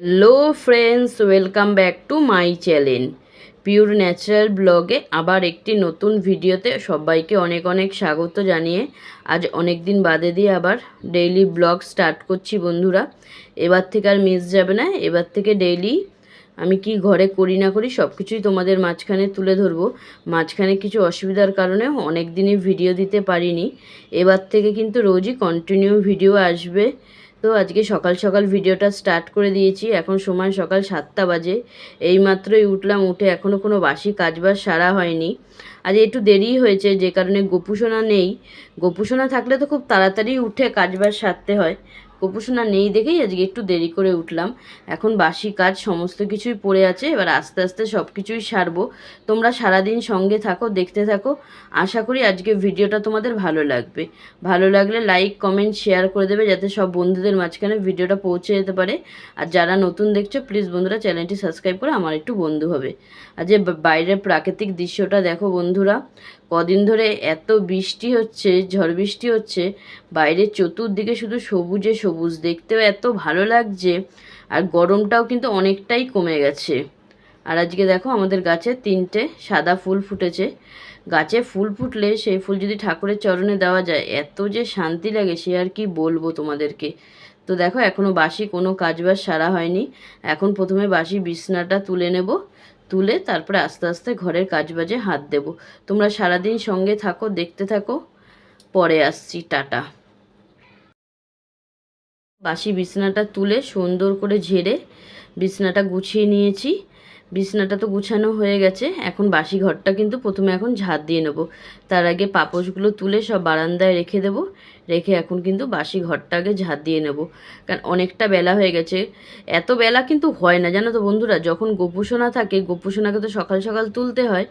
Hello friends welcome back to my channel pure natural ব্লগে আবার একটি নতুন ভিডিওতে সবাইকে অনেক অনেক স্বাগত জানিয়ে আজ অনেক দিন বাদে দিয়ে আবার ডেইলি ব্লগ স্টার্ট করছি বন্ধুরা। এবার থেকে আর মিস যাবে না, এবার থেকে ডেইলি আমি কি ঘরে করি না করি সব কিছুই তোমাদের মাঝখানে তুলে ধরবো। মাঝখানে কিছু অসুবিধার কারণে অনেক দিনই ভিডিও দিতে পারিনি। এবার থেকে কিন্তু রোজই কন্টিনিউ ভিডিও আসবে। তো আজকে সকাল সকাল ভিডিওটা স্টার্ট করে দিয়েছি। এখন সময় সকাল সাতটা বাজে। এইমাত্রই উঠলাম, উঠে এখনও কোনো বাসি কাজবাজ সারা হয়নি। আজ একটু দেরিই হয়েছে, যে কারণে গোপুসোনা নেই। গোপুসোনা থাকলে তো খুব তাড়াতাড়ি উঠে কাজবাজ সারতে হয়। গোপুসোনা নেই দেখেই আজকে একটু দেরি করে উঠলাম। এখন বাসি কাজ সমস্ত কিছুই পড়ে আছে, এবার আস্তে আস্তে সব কিছুই সারবো। তোমরা সারাদিন সঙ্গে থাকো, দেখতে থাকো। আশা করি আজকে ভিডিওটা তোমাদের ভালো লাগবে। ভালো লাগলে লাইক কমেন্ট শেয়ার করে দেবে যাতে সব বন্ধুদের মাঝখানে ভিডিওটা পৌঁছে যেতে পারে। আর যারা নতুন দেখছ প্লিজ বন্ধুরা চ্যানেলটি সাবস্ক্রাইব করে আমার একটু বন্ধু হবে। আর যে বাইরের প্রাকৃতিক দৃশ্যটা দেখো বন্ধুরা কদিন ধরে এত বৃষ্টি হচ্ছে, ঝড় বৃষ্টি হচ্ছে, বাইরের চতুর্দিকে শুধু সবুজে সবুজ। দেখতেও এত ভালো লাগছে আর গরমটাও কিন্তু অনেকটাই কমে গেছে। আর আজকে দেখো আমাদের গাছে তিনটে সাদা ফুল ফুটেছে। গাছে ফুল ফুটলে সেই ফুল যদি ঠাকুরের চরণে দেওয়া যায়, এত যে শান্তি লাগে, সে আর কি বলব তোমাদেরকে? তো দেখো এখনও বাসি কোনো কাজবাজ সারা হয়নি। এখন প্রথমে বাসি বিছনাটা তুলে নেব তুলে তারপরে আস্তে আস্তে ঘরের কাজ বাজে হাত দেব। তোমরা সারাদিন সঙ্গে থাকো, দেখতে থাকো। পরে আসছি, টাটা। বাসি বিছনাটা তুলে সুন্দর করে ঝেড়ে বিছনাটা গুছিয়ে নিয়েছি। বিছনাটা তো গুছানো হয়ে গেছে। এখন বাসি ঘরটা কিন্তু প্রথমে এখন ঝাঁট দিয়ে নেব। তার আগে পাপোশগুলো তুলে সব বারান্দায় রেখে দেব। রেখে এখন কিন্তু বাসি ঘরটা আগে ঝাঁট দিয়ে নেব। কারণ অনেকটা বেলা হয়ে গেছে। এত বেলা কিন্তু হয় না, জানো তো বন্ধুরা? যখন গোপুসোনা থাকে, গোপুসোনাকে তো সকাল সকাল তুলতে হয়।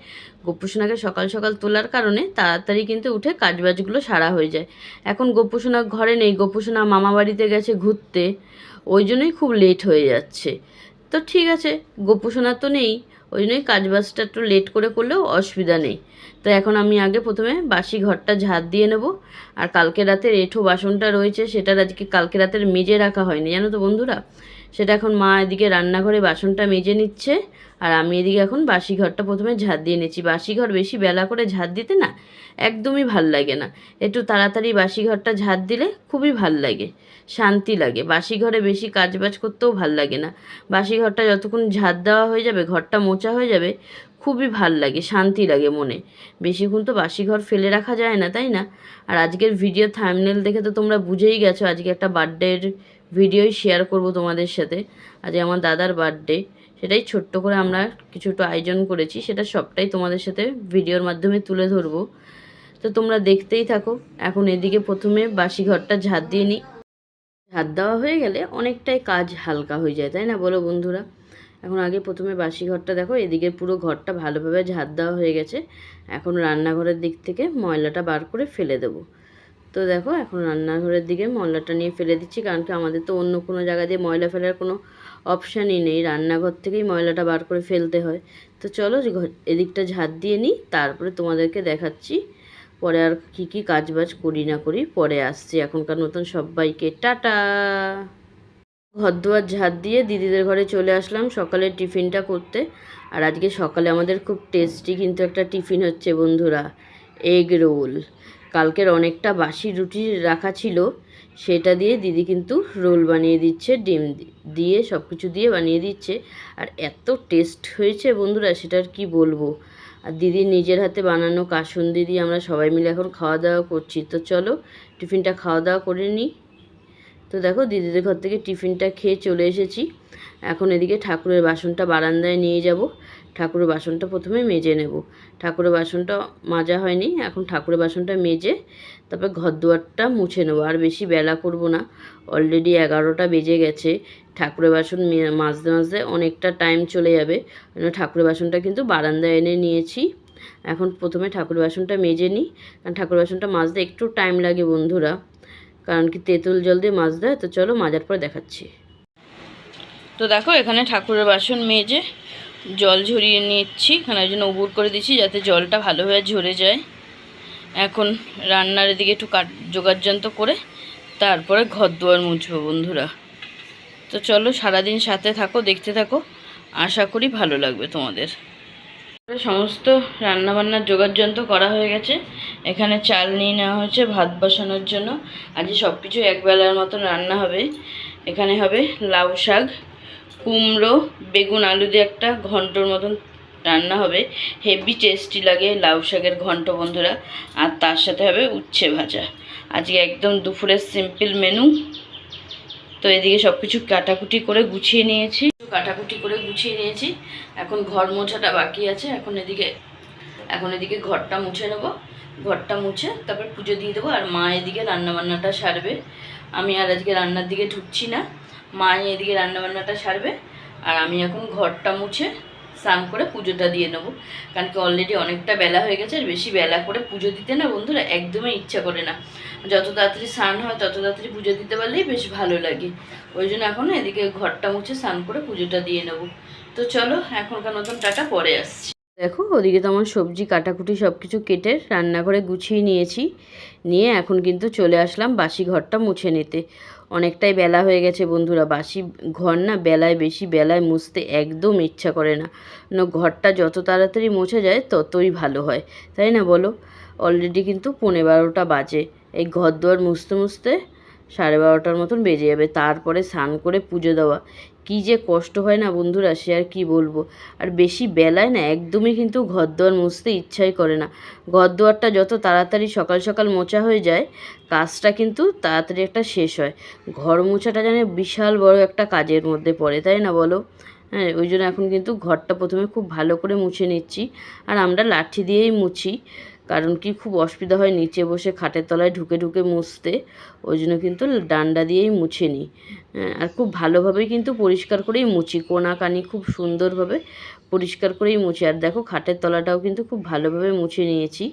গোপুসোনাকে সকাল সকাল তোলার কারণে তাড়াতাড়ি কিন্তু উঠে কাজবাজগুলো সারা হয়ে যায়। এখন গোপুসোনা ঘরে নেই। গোপুসোনা মামা বাড়িতে গেছে ঘুরতে। ওই জন্যই খুব লেট হয়ে যাচ্ছে। তো ঠিক আছে গোপুসোনা তো নেই, ওই জন্যই কাজবাজটা একটু লেট করে করলেও অসুবিধা নেই। তো এখন আমি আগে প্রথমে বাসি ঘরটা ঝাঁট দিয়ে নেব, আর কালকে রাতের এঁঠো বাসনটা রয়েছে সেটার আজকে কালকে রাতের মেজে রাখা হয়নি, জানো তো বন্ধুরা? সেটা এখন মা এদিকে রান্নাঘরে বাসনটা মেজে নিচ্ছে, আর আমি এদিকে এখন বাসি ঘরটা প্রথমে ঝাঁট দিয়ে নিচ্ছি। বাসি ঘর বেশি বেলা করে ঝাঁট দিতে না, একদমই ভালো লাগে না। একটু তাড়াতাড়ি বাসি ঘরটা ঝাঁট দিলে খুবই ভালো লাগে। শান্তি লাগে। বাসি ঘরে বেশি কাজবাজ করতেও ভালো লাগে না। বাসি ঘরটা যতক্ষণ ঝাঁট দেওয়া হয়ে যাবে, ঘরটা মোচা হয়ে যাবে, খুবই ভালো লাগে, শান্তি লাগে মনে। বেশিক্ষণ তো বাসি ঘর ফেলে রাখা যায় না, তাই না? আর আজকের ভিডিও থামনেল দেখে তো তোমরা বুঝেই গেছো, আজকে একটা বার্থডের ভিডিওই শেয়ার করব তোমাদের সাথে। আজকে আমার দাদার বার্থডে, সেটাই ছোট্ট করে আমরা কিছু একটু আয়োজন করেছি, সেটা সবটাই তোমাদের সাথে ভিডিওর মাধ্যমে তুলে ধরবো। তো তোমরা দেখতেই থাকো। এখন এদিকে প্রথমে বাসি ঘরটা ঝাঁট দিয়ে নিই। ঝাঁট দেওয়া হয়ে গেলে অনেকটাই কাজ হালকা হয়ে যায়, তাই না? বলো বন্ধুরা। এখন আগে প্রথমে বাসি ঘরটা দেখো, এদিকে পুরো ঘরটা ভালোভাবে ঝাঁট দেওয়া হয়ে গেছে। এখন রান্নাঘরের দিক থেকে ময়লাটা বার করে ফেলে দেবো। তো দেখো, এখন রান্নাঘরের দিকে ময়লাটা নিয়ে ফেলে দিচ্ছি, কারণ কি আমাদের তো অন্য কোনো জায়গা দিয়ে ময়লা ফেলার কোনো অপশানই নেই। রান্নাঘর থেকেই ময়লাটা বার করে ফেলতে হয়। তো চলো এদিকটা ঝাঁট দিয়ে নিই, তারপরে তোমাদেরকে দেখাচ্ছি পরে আর কী কী কি কাজবাজ করি না করি, পরে আসছি। এখনকার মতন সবাইকে টাটা! ঘর দুয়ার ঝাঁট দিয়ে দিদিদের ঘরে চলে আসলাম সকালের টিফিনটা করতে। আর আজকে সকালে আমাদের খুব টেস্টি কিন্তু একটা টিফিন হচ্ছে বন্ধুরা, এগ রোল। কালকের অনেকটা বাসি রুটি রাখা ছিল, সেটা দিয়ে দিদি কিন্তু রোল বানিয়ে দিচ্ছে, ডিম দিয়ে সব কিছু দিয়ে বানিয়ে দিচ্ছে। আর এত টেস্ট হয়েছে বন্ধুরা সেটা আর কি বলব? আর দিদির নিজের হাতে বানানো কাসুন দিদি আমরা সবাই মিলে এখন খাওয়া দাওয়া করছি। তো চলো, টিফিনটা খাওয়া দাওয়া করে নিই। তো দেখো, দিদিদের ঘর থেকে টিফিনটা খেয়ে চলে এসেছি। এখন এদিকে ঠাকুরের বাসনটা বারান্দায় নিয়ে যাব। ঠাকুরের বাসনটা প্রথমে মেজে নেব। ঠাকুরের বাসনটা মাজা হয়নি, এখন ঠাকুরের বাসনটা মেজে তারপর ঘর দুয়ারটা মুছে নেব। আর বেশি বেলা করব না অলরেডি এগারোটা বেজে গেছে। ঠাকুরের বাসন মাজতে মাজতে অনেকটা টাইম চলে যাবে ঠাকুরের বাসনটা কিন্তু বারান্দায় এনে নিয়েছি। এখন প্রথমে ঠাকুর বাসনটা মেজে নিই, কারণ ঠাকুর বাসনটা মাজতে একটু টাইম লাগে বন্ধুরা। কারণ কি তেঁতুল জল দিয়ে মাছ দেয় তো চলো মাজার পরে দেখাচ্ছি। তো দেখো, এখানে ঠাকুরের বাসন মেজে জল ঝরিয়ে নিচ্ছি, এখানে ওই জন্য উবুর করে দিচ্ছি যাতে জলটা ভালোভাবে ঝরে যায়। এখন রান্নার দিকে একটু কাট জোগাড় যন্ত্র করে তারপরে ঘর দুয়ার মুছবো বন্ধুরা। তো চলো সারাদিন সাথে থাকো, দেখতে থাকো। আশা করি ভালো লাগবে তোমাদের। সমস্ত রান্নাবান্নার জোগাড় যন্ত্র করা হয়ে গেছে। এখানে চাল নিয়ে নেওয়া হয়েছে, ভাত বসানোর জন্য। আজকে সব কিছু একবেলার মতন রান্না হবে। এখানে হবে লাউ শাক কুমড়ো, বেগুন, আলু দিয়ে একটা ঘন্টর মতন রান্না হবে। হেভি টেস্টি লাগে লাউ শাকের ঘন্ট, বন্ধুরা। আর তার সাথে হবে উচ্ছে ভাজা। আজকে একদম দুপুরের সিম্পল মেনু তো এদিকে সব কিছু কাটাকুটি করে গুছিয়ে নিয়েছি। কাটাকুটি করে গুছিয়ে নিয়েছি। এখন ঘর মোছাটা বাকি আছে। এখন এদিকে এখন এদিকে ঘরটা মুছে নেব। ঘরটা মুছে তারপর পুজো দিয়ে দেবো। আর মা এদিকে রান্নাবান্নাটা সারবে। আমি আর আজকে রান্নার দিকে ঢুকছি না। মা এদিকে রান্নাবান্নাটা সারবে, আর আমি এখন ঘরটা মুছে স্নান করে পুজোটা দিয়ে নেব। কারণ কি অলরেডি অনেকটা বেলা হয়ে গেছে, আর বেশি বেলা করে পুজো দিতে না বন্ধুরা একদমই ইচ্ছা করে না। যত তাড়াতাড়ি স্নান হয়, তত তাড়াতাড়ি পুজো দিতে পারলেই বেশ ভালো লাগে। ওই জন্য এখন এদিকে ঘরটা মুছে স্নান করে পুজোটা দিয়ে নেব। তো চলো, এখনকার মতন টাটা, পরে আসছি। দেখো, ওদিকে তো আমার সবজি, কাটাকুটি সব কিছু কেটে রান্না করে গুছিয়ে নিয়েছি। নিয়ে এখন কিন্তু চলে আসলাম বাসি ঘরটা মুছে নিতে। অনেকটাই বেলা হয়ে গেছে বন্ধুরা। বাসি ঘর না বেলায় বেশি, বেলায় মুছতে একদম ইচ্ছা করে না। না ঘরটা যত তাড়াতাড়ি মুছে যায়, ততই ভালো হয়। তাই না বলো? অলরেডি কিন্তু পনেরো বারোটা বাজে। এই ঘর দুয়ার মুছতে মুছতে সাড়ে বারোটার মতন বেজে যাবে। তারপরে স্নান করে পুজো দেওয়া। কী যে কষ্ট হয় না বন্ধুরা, সে আর কী বলব? আর বেশি বেলায় না একদমই কিন্তু ঘর দুয়ার মুছতে ইচ্ছাই করে না। ঘর দুয়ারটা যত তাড়াতাড়ি সকাল সকাল মোছা হয়ে যায়, কাজটা কিন্তু তাড়াতাড়ি একটা শেষ হয়। ঘর মোছাটা যেন বিশাল বড় একটা কাজের মধ্যে পড়ে, তাই না বলো? হ্যাঁ ওই জন্য এখন কিন্তু ঘরটা প্রথমে খুব ভালো করে মুছে নিচ্ছি। আর আমরা লাঠি দিয়েই মুছি। কারণ কি, খুব অসুবিধা হয় নিচে বসে খাটের তলায় ঢুকে ঢুকে মুছতে। ওই জন্য কিন্তু ডান্ডা দিয়েই মুছে নিই হ্যাঁ আর খুব ভালোভাবেই কিন্তু পরিষ্কার করেই মুছি। কোনা কানি খুব সুন্দরভাবে পরিষ্কার করেই মুছি। আর দেখো, খাটের তলাটাও কিন্তু খুব ভালোভাবে মুছে নিয়েছি।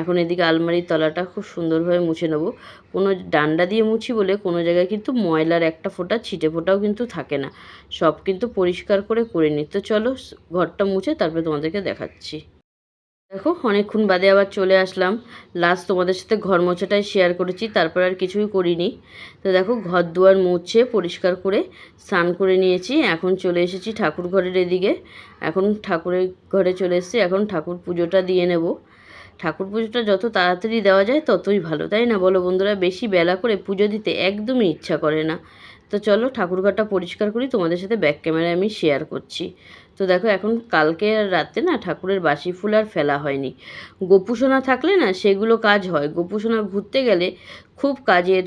এখন এদিকে আলমারির তলাটা খুব সুন্দরভাবে মুছে নেব। কোনো ডান্ডা দিয়ে মুছি বলে কোনো জায়গায় কিন্তু ময়লার একটা ফোঁটা, ছিটে ফোঁটাও কিন্তু থাকে না। সব কিন্তু পরিষ্কার করে করে নিই। তো চলো, ঘরটা মুছে তারপরে তোমাদেরকে দেখাচ্ছি। দেখো, অনেকক্ষণ বাদে আবার চলে আসলাম। লাস্ট তোমাদের সাথে ঘর মোছাটাই শেয়ার করেছি, তারপর আর কিছুই করিনি। তো দেখো, ঘর দুয়ার মুছে পরিষ্কার করে স্নান করে নিয়েছি। এখন চলে এসেছি ঠাকুর ঘরের এদিকে। এখন ঠাকুরের ঘরে চলে এসেছি, এখন ঠাকুর পুজোটা দিয়ে নেব। ঠাকুর পুজোটা যত তাড়াতাড়ি দেওয়া যায় ততই ভালো, তাই না বলো বন্ধুরা? বেশি বেলা করে পুজো দিতে একদমই ইচ্ছা করে না। তো চলো ঠাকুরঘরটা পরিষ্কার করি, তোমাদের সাথে ব্যাক ক্যামেরায় আমি শেয়ার করছি। তো দেখো এখন কালকে রাতে না ঠাকুরের বাসি ফুল আর ফেলা হয়নি। গোপুসোনা থাকলে না সেগুলো কাজ হয়। গোপুসোনা ঘুরতে গেলে খুব কাজের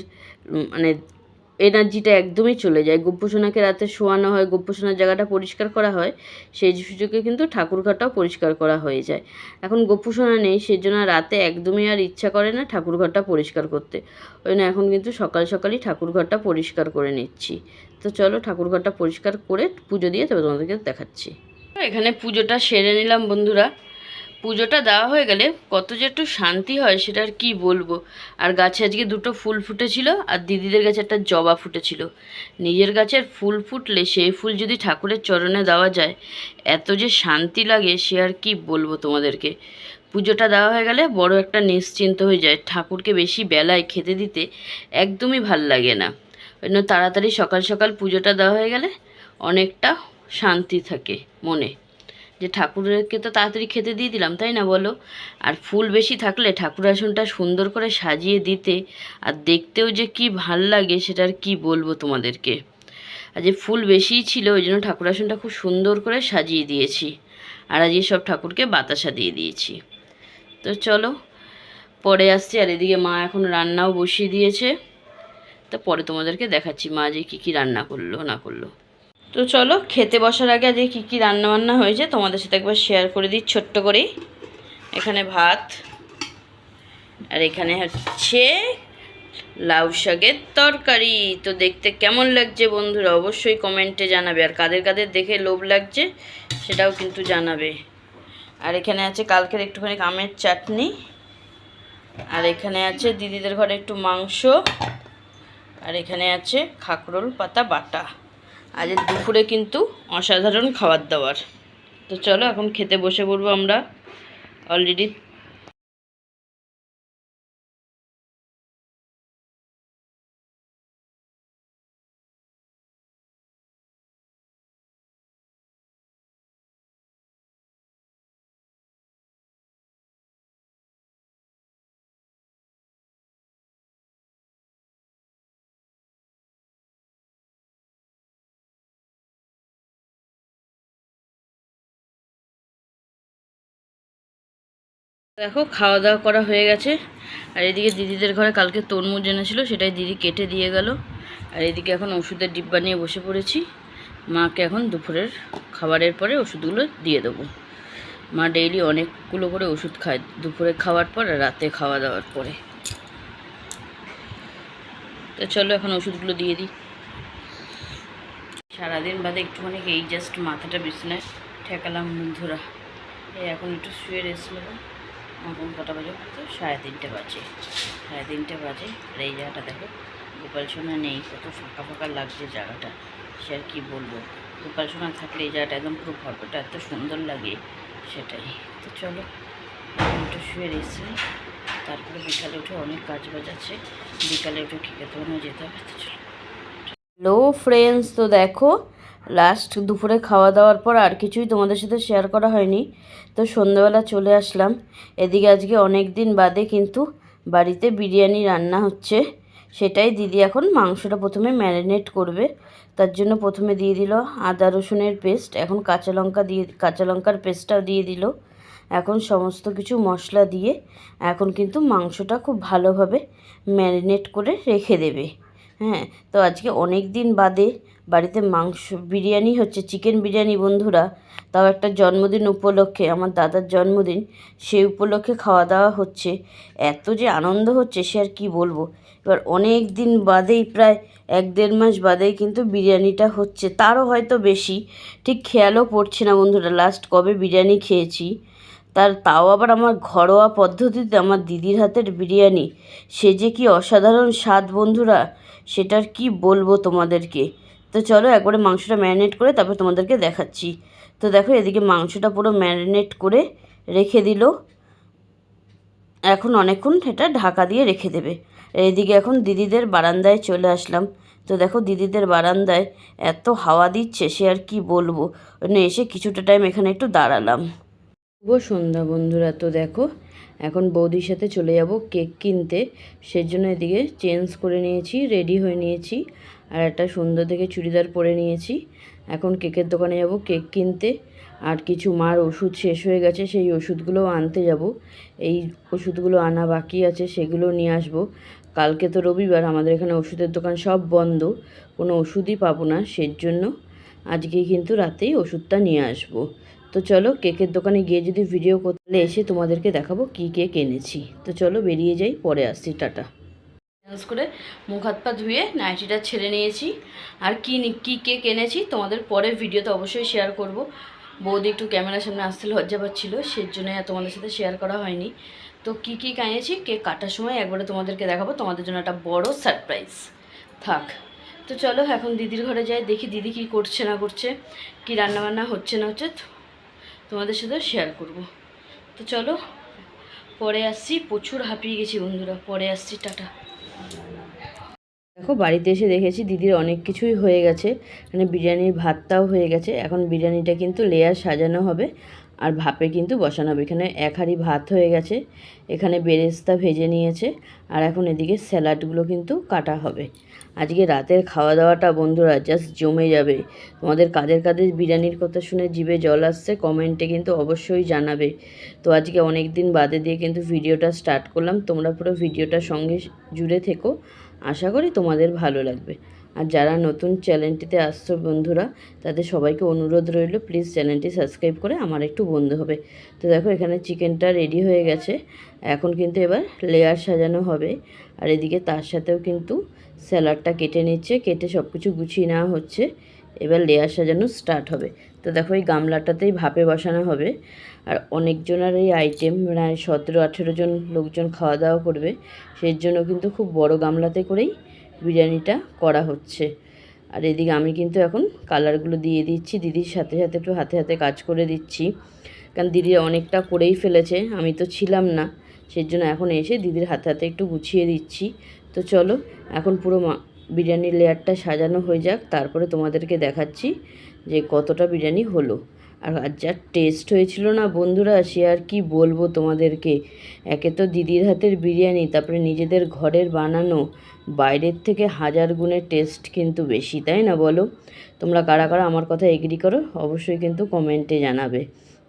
মানে এনার্জিটা একদমই চলে যায়। গোপুসোনাকে রাতে শোয়ানো হয়, গোপুসোনার জায়গাটা পরিষ্কার করা হয়, সেই সুযোগে কিন্তু ঠাকুরঘরটাও পরিষ্কার করা হয়ে যায়। এখন গোপুসোনা নেই, সেজন্য রাতে একদমই আর ইচ্ছা করে না ঠাকুরঘরটা পরিষ্কার করতে। ওই জন্য এখন কিন্তু সকাল সকালই ঠাকুরঘরটা পরিষ্কার করে নিচ্ছি। তো চলো ঠাকুরঘরটা পরিষ্কার করে পুজো দিয়ে তবে তোমাদেরকে দেখাচ্ছি। এখানে পুজোটা সেরে নিলাম বন্ধুরা। পুজোটা দেওয়া হয়ে গেলে কত যে একটু শান্তি হয় সেটা আর কী বলব। আর গাছে আজকে দুটো ফুল ফুটেছিল আর দিদিদের গাছে একটা জবা ফুটেছিল। নিজের গাছের ফুল ফুটলে সেই ফুল যদি ঠাকুরের চরণে দেওয়া যায়, এত যে শান্তি লাগে সে আর কি বলব তোমাদেরকে। পুজোটা দেওয়া হয়ে গেলে বড় একটা নিশ্চিন্ত হয়ে যায়। ঠাকুরকে বেশি বেলায় খেতে দিতে একদমই ভালো লাগে না। ওই জন্য তাড়াতাড়ি সকাল সকাল পুজোটা দেওয়া হয়ে গেলে অনেকটা শান্তি থাকে মনে। যে ঠাকুরকে তো তাড়াতাড়ি খেতে দিয়ে দিলাম, তাই না বলো? আর ফুল বেশি থাকলে ঠাকুর আসনটা সুন্দর করে সাজিয়ে দিতে আর দেখতেও যে কি ভালো লাগে সেটা আর কী বলব তোমাদেরকে। আর যে ফুল বেশিই ছিল, ওই জন্য ঠাকুর আসনটা খুব সুন্দর করে সাজিয়ে দিয়েছি। আর আজকে সব ঠাকুরকে বাতাসা দিয়ে দিয়েছি। তো চলো, পরে আসছি আর এদিকে মা এখন রান্নাও বসিয়ে দিয়েছে। তো পরে তোমাদেরকে দেখাচ্ছি। মা যে কী কী রান্না করল, না করল। তো চলো, খেতে বসার আগে আজকে কী কী রান্নাবান্না হয়েছে তোমাদের সাথে একবার শেয়ার করে দিই, ছোট্ট করেই। এখানে ভাত, আর এখানে হচ্ছে লাউ শাকের তরকারি। তো দেখতে কেমন লাগছে বন্ধুরা, অবশ্যই কমেন্টে জানাবে। আর কাদের কাদের দেখে লোভ লাগছে, সেটাও কিন্তু জানাবে। আর এখানে আছে কালকের একটুখানি আমের চাটনি। আর এখানে আছে দিদিদের ঘরে একটু মাংস। আর এখানে আছে খাকরোল, পাতা, বাটা। আজ দুপুরে কিন্তু অসাধারণ খাবার দাবার। তো চলো এখন খেতে বসে পড়ব আমরা। অলরেডি দেখো খাওয়া দাওয়া করা হয়ে গেছে। আর এদিকে দিদিদের ঘরে কালকে তরমুজ এনেছিল, সেটাই দিদি কেটে দিয়ে গেল। আর এদিকে এখন ওষুধের ডিব্বা নিয়ে বসে পড়েছি। মাকে এখন দুপুরের খাবারের পরে ওষুধগুলো দিয়ে দেবো। মা ডেইলি অনেকগুলো করে ওষুধ খায়, দুপুরে খাওয়ার পর আর রাতে খাওয়া দাওয়ার পরে। তো চলো এখন ওষুধগুলো দিয়ে দিই। সারাদিন বাদে একটুখানি এই জাস্ট মাথাটা বিছনায় ঠেকালাম বন্ধুরা। এই এখন একটু শুয়ে রেস্ট নেব। কটা বাজে? তো সাড়ে তিনটে বাজে। সাড়ে তিনটে বাজে। আর এই জায়গাটা দেখো, গোপাল সোনা নেই। কত ফাঁকা ফাঁকা লাগছে জায়গাটা। সে আর কী বলব? গোপাল সোনা থাকলে এই জায়গাটা একদম পুরো ফটোটা এত সুন্দর লাগে সেটাই। তো চলো একটু শুয়ে নিই তারপরে বিকালে উঠে অনেক কাজ বাজ আছে। বিকালে উঠে খেতে যেতে হবে। তো চলো। হ্যালো ফ্রেন্ডস তো দেখো লাস্ট দুপুরে খাওয়া দাওয়ার পর আর কিছুই তোমাদের সাথে শেয়ার করা হয়নি। তো সন্ধ্যাবেলা চলে আসলাম। এদিকে আজকে অনেক দিন বাদে কিন্তু বাড়িতে বিরিয়ানি রান্না হচ্ছে। সেটাই দিদি এখন মাংসটা প্রথমে ম্যারিনেট করবে। তার জন্য প্রথমে দিয়ে দিল আদা রসুনের পেস্ট এখন কাঁচা লঙ্কা দিয়ে, কাঁচা লঙ্কার পেস্টটাও দিয়ে দিল। এখন সমস্ত কিছু মশলা দিয়ে এখন কিন্তু মাংসটা খুব ভালোভাবে ম্যারিনেট করে রেখে দেবে। হ্যাঁ তো আজকে অনেক দিন বাদে বাড়িতে মাংস, বিরিয়ানি হচ্ছে চিকেন বিরিয়ানি বন্ধুরা। তাও একটা জন্মদিন উপলক্ষে, আমার দাদার জন্মদিন, সেই উপলক্ষে খাওয়া দাওয়া হচ্ছে। এত যে আনন্দ হচ্ছে, সে আর কী বলব? এবার অনেক দিন বাদেই, প্রায় এক দেড় মাস বাদেই কিন্তু বিরিয়ানিটা হচ্ছে। তারও হয়তো বেশি, ঠিক খেয়ালও পড়ছে না বন্ধুরা লাস্ট কবে বিরিয়ানি খেয়েছি। তার, তাও আবার আমার ঘরোয়া পদ্ধতিতে আমার দিদির হাতের বিরিয়ানি। সে যে কি অসাধারণ স্বাদ বন্ধুরা, সেটার কি বলব তোমাদেরকে? তো চলো একবারে মাংসটা ম্যারিনেট করে তারপর তোমাদেরকে দেখাচ্ছি। তো দেখো এদিকে মাংসটা পুরো ম্যারিনেট করে রেখে দিল। এখন অনেকক্ষণ এটা ঢাকা দিয়ে রেখে দেবে। এদিকে এখন দিদিদের বারান্দায় চলে আসলাম। তো দেখো দিদিদের বারান্দায় এত হাওয়া দিচ্ছে, সে আর কি বলব? এসে কিছুটা টাইম এখানে একটু দাঁড়ালাম। শুভ সন্ধ্যা বন্ধুরা, তো দেখো এখন বৌদির সাথে চলে যাব কেক কিনতে। সেজন্য এদিকে চেঞ্জ করে নিয়েছি, রেডি হয়ে নিয়েছি। আর একটা সুন্দর দেখে চুড়িদার পরে নিয়েছি। এখন কেকের দোকানে যাব কেক কিনতে। আর কিছু মার ওষুধ শেষ হয়ে গেছে, সেই ওষুধগুলো আনতে যাব। এই ওষুধগুলো আনা বাকি আছে, সেগুলো নিয়ে আসব। কালকে তো রবিবার, আমাদের এখানে ওষুধের দোকান সব বন্ধ। কোনো ওষুধই পাবো না সের জন্য আজকেই কিন্তু রাতেই ওষুধটা নিয়ে আসব। তো চলো কেকের দোকানে গিয়ে যদি ভিডিও করতে এসে তোমাদেরকে দেখাবো কী কেক এনেছি। তো চলো বেরিয়ে যাই, পরে আসছি, টাটা। চেঞ্জ করে মুখ হাত পা ধুয়ে নাইটিটা ছেড়ে নিয়েছি। আর কী কী কেক এনেছি তোমাদের পরের ভিডিওতে অবশ্যই শেয়ার করব। বৌদি একটু ক্যামেরার সামনে আসতে লজ্জা পাচ্ছিলো সেই জন্য তোমাদের সাথে শেয়ার করা হয়নি। তো কী কী এনেছি? কেক কাটার সময় একবারে তোমাদেরকে দেখাবো। তোমাদের জন্য একটা বড় সারপ্রাইজ থাক। তো চলো এখন দিদির ঘরে যাই, দেখি দিদি কি করছে না করছে, কি রান্নাবান্না হচ্ছে না হচ্ছে। তোমাদের সাথে শেয়ার করব। তো চলো, পরে আসছি, প্রচুর হাঁপিয়ে গেছি বন্ধুরা, পরে আসছি, টাটা। দেখো, বাড়িতে এসে দেখেছি দিদির অনেক কিছুই হয়ে গেছে মানে বিরিয়ানির ভাতটাও হয়ে গেছে, এখন বিরিয়ানিটা কিন্তু লেয়ার সাজানো হবে। আর ভাপে কিন্তু বসানো হবে। এখানে এক হাঁড়ি ভাত হয়ে গেছে। এখানে বেরেস্তা ভেজে নিয়েছে। আর এখন এদিকে স্যালাডগুলো কিন্তু কাটা হবে। আজকে রাতের খাওয়া দাওয়াটা বন্ধুরা জাস্ট জমে যাবে। তোমাদের কাদের কাদের বিরিয়ানির কথা শুনে জিভে জল আসছে, কমেন্টে কিন্তু অবশ্যই জানাবে। তো আজকে অনেক দিন বাদে দিয়ে কিন্তু ভিডিওটা স্টার্ট করলাম। তোমরা পুরো ভিডিওটার সঙ্গে জুড়ে থেকো। আশা করি তোমাদের ভালো লাগবে। আর যারা নতুন চ্যানেলটিতে আসছো বন্ধুরা, তাদের সবাইকে অনুরোধ রইল, প্লিজ চ্যানেলটি সাবস্ক্রাইব করে আমার একটু বন্ধু হবে। তো দেখো এখানে চিকেনটা রেডি হয়ে গেছে। এখন কিন্তু এবার লেয়ার সাজানো হবে। আর এদিকে তার সাথেও কিন্তু স্যালাডটা কেটে নিচ্ছে, কেটে সব কিছু গুছিয়ে নেওয়া হচ্ছে। এবার লেয়ার সাজানো স্টার্ট হবে। তো দেখো এই গামলাটাতেই ভাপে বসানো হবে। আর অনেকজনের এই আইটেম প্রায় সতেরো আঠেরো জন লোকজন খাওয়া দাওয়া করবে। সেই জন্য কিন্তু খুব বড় গামলাতে করেই বিরিয়ানিটা করা হচ্ছে। আর এদিকে আমি কিন্তু এখন কালারগুলো দিয়ে দিচ্ছি। দিদির সাথে সাথে একটু হাতে হাতে কাজ করে দিচ্ছি। কারণ দিদি অনেকটা করেই ফেলেছে, আমি তো ছিলাম না। সেই জন্য এখন এসে দিদির হাতে হাতে একটু গুছিয়ে দিচ্ছি। তো চলো, এখন পুরো মা, বিরিয়ানির লেয়ারটা সাজানো হয়ে যাক। তারপরে তোমাদেরকে দেখাচ্ছি যে কতটা বিরিয়ানি হলো। আর যা টেস্ট হয়েছিল না বন্ধুরা, সে আর কি বলব তোমাদেরকে? একে তো দিদির হাতের বিরিয়ানি, তারপরে নিজেদের ঘরের বানানো। বাইরের থেকে হাজার গুণের টেস্ট কিন্তু বেশি, তাই না বলো? তোমরা কারা কারা আমার কথা এগ্রি করো, অবশ্যই কিন্তু কমেন্টে জানাবে।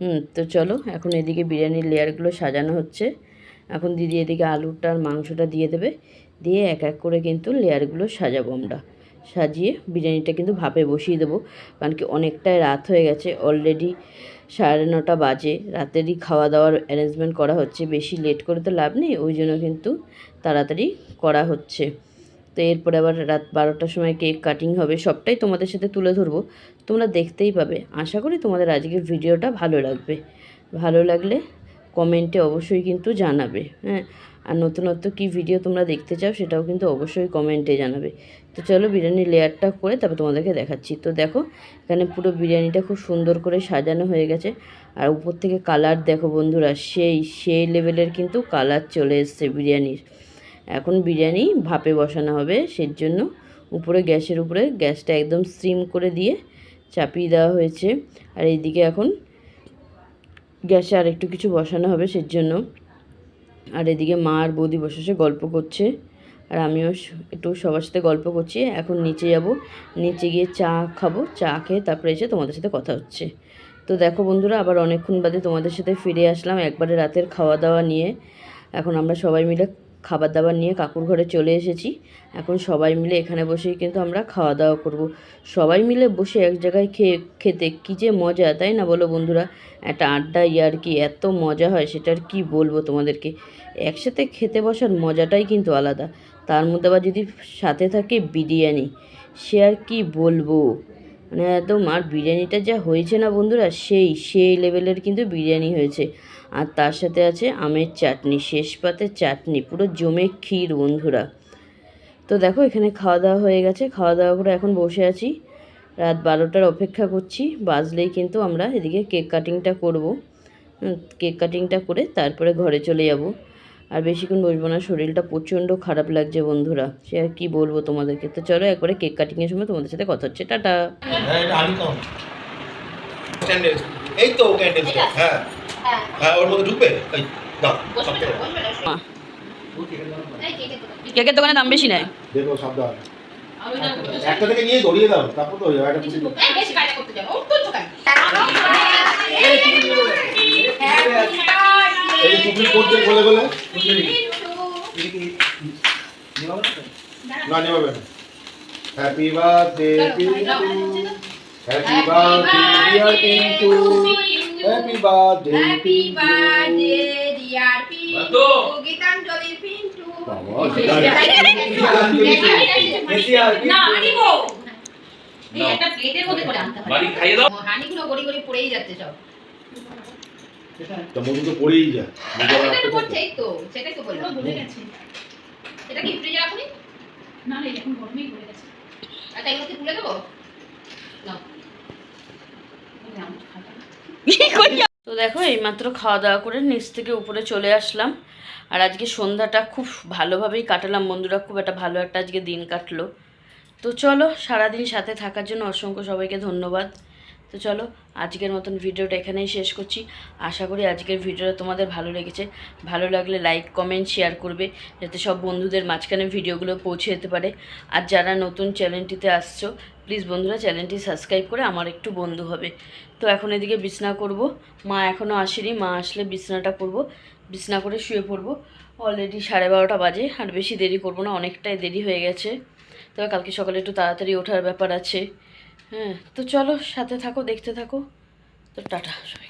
হুম, তো চলো, এখন এদিকে বিরিয়ানির লেয়ারগুলো সাজানো হচ্ছে। এখন দিদি এদিকে আলুটা আর মাংসটা দিয়ে দেবে। দিয়ে এক এক করে কিন্তু লেয়ারগুলো সাজাবো আমরা। সাজিয়ে বিরিয়ানিটা কিন্তু ভাপে বসিয়ে দেবো। কারণ কি অনেকটাই রাত হয়ে গেছে অলরেডি সাড়ে নটা বাজে। রাতেরই খাওয়া দাওয়ার অ্যারেঞ্জমেন্ট করা হচ্ছে, বেশি লেট করে তো লাভ নেই, ওই জন্য কিন্তু তাড়াতাড়ি করা হচ্ছে। তো এরপরে আবার রাত বারোটার সময় কেক কাটিং হবে, সবটাই তোমাদের সাথে তুলে ধরবো। তোমরা দেখতেই পাবে। আশা করি তোমাদের আজকের ভিডিওটা ভালো লাগবে। ভালো লাগলে কমেন্টে অবশ্যই কিন্তু জানাবে হ্যাঁ। আর নতুনত্ব কী ভিডিও তোমরা দেখতে চাও সেটাও কিন্তু অবশ্যই কমেন্টে জানাবে। তো চলো বিরিয়ানির লেয়ারটা করে তারপর তোমাদেরকে দেখাচ্ছি। তো দেখো, এখানে পুরো বিরিয়ানিটা খুব সুন্দর করে সাজানো হয়ে গেছে। আর উপর থেকে কালার দেখো বন্ধুরা, সেই সেই লেভেলের কিন্তু কালার চলে এসছে বিরিয়ানির। এখন বিরিয়ানি ভাপে বসানো হবে সেই জন্য উপরে গ্যাসের উপরে গ্যাসটা একদম সিম করে দিয়ে চাপিয়ে দেওয়া হয়েছে। আর এইদিকে এখন গ্যাসে আর একটু কিছু বসানো হবে সেই জন্য আর এদিকে মা আর বৌদি বসে গল্প করছে। আর আমিও একটু সবার সাথে গল্প করছি। এখন নিচে যাব। নিচে গিয়ে চা খাব, চা খেয়ে তারপরে এসে তোমাদের সাথে কথা হচ্ছে। তো দেখো বন্ধুরা, আবার অনেকক্ষণ বাদে তোমাদের সাথে ফিরে আসলাম একবারে রাতের খাওয়া দাওয়া নিয়ে। এখন আমরা সবাই মিলে খাবার দাবার নিয়ে কাকুর ঘরে চলে এসেছি। এখন সবাই মিলে এখানে বসেই কিন্তু আমরা খাওয়া দাওয়া করব। সবাই মিলে বসে এক জায়গায় খেয়ে, খেতে কী যে মজা, তাই না বলো বন্ধুরা? একটা আড্ডা ইয়ার কি, এত মজা হয় সেটার কি বলব তোমাদেরকে? একসাথে খেতে বসার মজাটাই কিন্তু আলাদা। তার মধ্যে আবার যদি সাথে থাকে বিরিয়ানি, সে আর কি বলব? মানে একদম, আর বিরিয়ানিটা যা হয়েছে না বন্ধুরা, সেই সেই লেভেলের কিন্তু বিরিয়ানি হয়েছে। আর তার সাথে আছে আমের চাটনি, শেষ পাতে চাটনি, পুরো জমে ক্ষীর বন্ধুরা। তো দেখো, এখানে খাওয়া দাওয়া হয়ে গেছে। খাওয়া দাওয়া করে এখন বসে আছি। রাত বারোটার অপেক্ষা করছি। বাজলেই কিন্তু আমরা এদিকে কেক কাটিংটা করব। কেক কাটিংটা করে তারপরে ঘরে চলে যাব। আর বেশিক্ষণ বসবো না শরীরটা প্রচণ্ড খারাপ লাগছে বন্ধুরা সে আর কি বলব তোমাদেরকে তো চলো একবারে কেক কাটিংয়ের সময় তোমাদের সাথে কথা হচ্ছে টাটা হ্যাঁ এই তো হ্যাঁ হ্যাঁ ওর মধ্যে ঢুকবে। কেকের দোকানে দাম বেশি নেয় দেখো সাবধান একটা থেকে নিয়ে ধরিয়ে দাও তারপর তো হয়ে যাবে একটা পুরো এই টুকরি করছে বলে বলে না নেবে happy birthday Pintu happy birthday dear Pintu happy birthday happy birthday dear Pintu Gitanjali Pintu বাবা না আনিব এই একটা প্লেটের মধ্যে করে আনতে হবে বাড়ি খাইয়ে দাও। হানিগুলো গড়ি গড়ি পড়েই যাচ্ছে সব। তো মধু তো পড়েই যায় এটা তো সেটাই তো বললাম। ভুলে গেছি। এটা কি ফ্রিজে রাখুনি না? না এখন গরমেই ভুলে গেছি। আচ্ছা এগুলো কি তুলে দেবো? বলে তো দেখো এইমাত্র খাওয়া দাওয়া করে নিচ থেকে উপরে চলে আসলাম। আর আজকে সন্ধ্যাটা খুব ভালোভাবেই কাটালাম। বন্ধুরা খুব একটা ভালো একটা আজকে দিন কাটলো। তো চলো সারাদিন সাথে থাকার জন্য অসংখ্য সবাইকে ধন্যবাদ। তো চলো, আজকের মতন ভিডিওটা এখানেই শেষ করছি। আশা করি আজকের ভিডিওটা তোমাদের ভালো লেগেছে। ভালো লাগলে লাইক কমেন্ট শেয়ার করবে, যাতে সব বন্ধুদের মাঝখানে ভিডিওগুলো পৌঁছে যেতে পারে। আর যারা নতুন চ্যানেলটিতে আসছো প্লিজ বন্ধুরা, চ্যানেলটি সাবস্ক্রাইব করে আমার একটু বন্ধু হবে। তো এখন এদিকে বিছনা করব। মা এখনও আসেনি, মা আসলে বিছনাটা করব। বিছনা করে শুয়ে পড়ব। অলরেডি সাড়ে বারোটা বাজে, আর বেশি দেরি করব না, অনেকটাই দেরি হয়ে গেছে। তবে কালকে সকালে একটু তাড়াতাড়ি ওঠার ব্যাপার আছে। হ্যাঁ তো চলো সাথে থাকো দেখতে থাকো। তো টাটা সবাই